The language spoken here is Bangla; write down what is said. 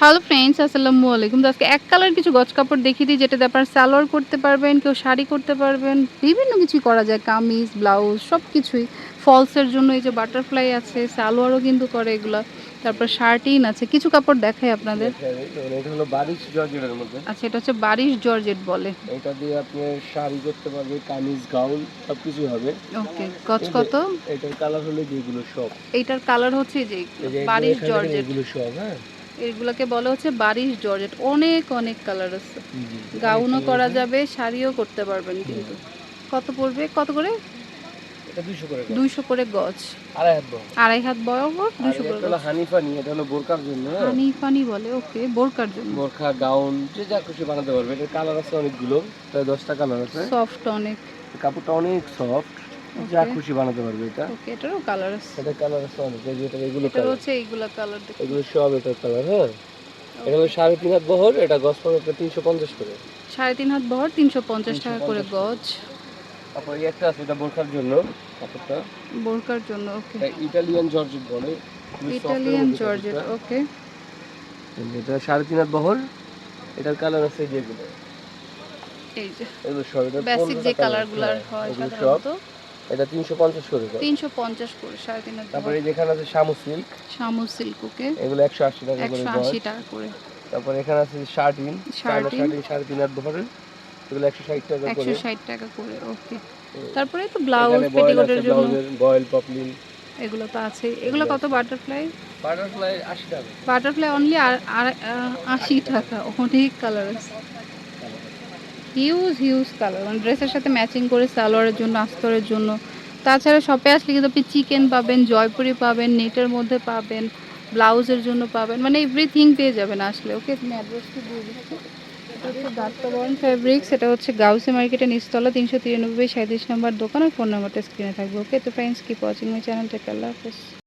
হ্যালো ফ্রেন্ডস আসসালামু আলাইকুম তো আজকে এক কালার কিছু গজ কাপড় দেখিয়ে দিই যেটাতে আপনার সালোয়ার করতে পারবেন কেউ শাড়ি করতে পারবেন বিভিন্ন কিছুই করা যায়। কামিজ ব্লাউজ সব কিছুই ফলসের জন্য এই যে বাটারফ্লাই আছে সালোয়ারও কিন্তু করে এগুলো। তারপর শার্টিন আছে কিছু কাপড় দেখাই আপনাদের। এটা হলো বারিশ জর্জেটের মধ্যে। আচ্ছা এটা হচ্ছে বারিশ জর্জেট বলে। এটা দিয়ে আপনি শাড়ি করতে পারবে কামিজ গাউন সব কিছু হবে। ওকে গজ কত? এটার কালার হলো যেগুলো সব। এইটার কালার হচ্ছে যে বারিশ জর্জেট। এগুলো সব হ্যাঁ? এগুলোকে বলা হচ্ছে বারিশ জর্জেট। অনেক অনেক কালার আছে। গাউনও করা যাবে শাড়িও করতে পারবেন কিন্তু। কত পড়বে? কত করে? এটা 200 করে দুইশো করে গজ। আড়াই হাত বরাবর। দুইশো করে হানিফানি এটা হলো বোরকার জন্য হ্যাঁ? পানি বলে ওকে বোরকার জন্য। বোরখা গাউন যে যা খুশি বানাতে পারবে। এটার কালার আছে অনেকগুলো প্রায় দশটা কালার আছে। সফট অনেক। কাপড়টা অনেক সফট যা খুশি বানাতে পারবে এটা। ওকে এটারও কালার আছে। এটা কালার আছে অনেক এই যে এটা এগুলো এটা কালার হচ্ছে এইগুলা কালার দেখে এগুলো সব এটার কালার হ্যাঁ? এটা হলো সাড়ে তিন হাত বহর এটা গস পড়বে তিনশো পঞ্চাশ করে। সাড়ে তিন হাত বহর তিনশো পঞ্চাশ টাকা করে গজ তারপর একটা আছে এটা বোরখার জন্য কাপড়টা। বোরকার জন্য ওকে এটা ইটালিয়ান জর্জেট বলে ইটালিয়ান জর্জেট ওকে এটা সাড়ে তিন হাত বহর এটার কালার আছে যেগুলো এই যে এগুলো সব এটা বেসিক যে colour কালার আছে, গুলার হ্যাঁ, হয় সাধারণত। এটা তিনশো পঞ্চাশ করে দাও। তিনশো পঞ্চাশ করে সাড়ে তিন হাত তারপরে এই যেখানে আছে Shamu silk. Shamu silk okay. এগুলো একশো আশি টাকা করে একশো গজ আশি টাকা করে। তারপর এখানে আছে শার্টিন শার্টিন। শার্টিন হাত বহরের এগুলো একশো ষাট টাকা করে। ষাট টাকা করে ওকে। তারপরে তো ব্লাউজ পেটিকোটের জন্য। বয়েল পপলিন এগুলো তো আছে। এগুলো কত বাটারফ্লাই বাটারফ্লাই আশি টাকা। বাটারফ্লাই অনলি আর আর আশি টাকা। অনেক কালার আছে। হিউজ হিউজ কালার মানে ড্রেসের সাথে ম্যাচিং করে সালোয়ারের জন্য, আস্তরের জন্য। তাছাড়া শপে আসলে কিন্তু আপনি চিকেন পাবেন, জয়পুরি পাবেন নেটের মধ্যে পাবেন ব্লাউজের জন্য পাবেন মানে এভরিথিং পেয়ে যাবেন আসলে। ওকে, তুমি অ্যাড্রেসটি দিয়ে দিচ্ছি। এটা হচ্ছে দাত্তাবরণ ফেব্রিক্স এটা হচ্ছে গাউসি মার্কেটের নিচতলা, তিনশো তিরানব্বই সাঁত্রিশ নম্বর দোকান, আর ফোন নাম্বারটা স্ক্রিনে থাকবে। ওকে, তো friends keep watching my channel take আল্লাহ হাফেজ।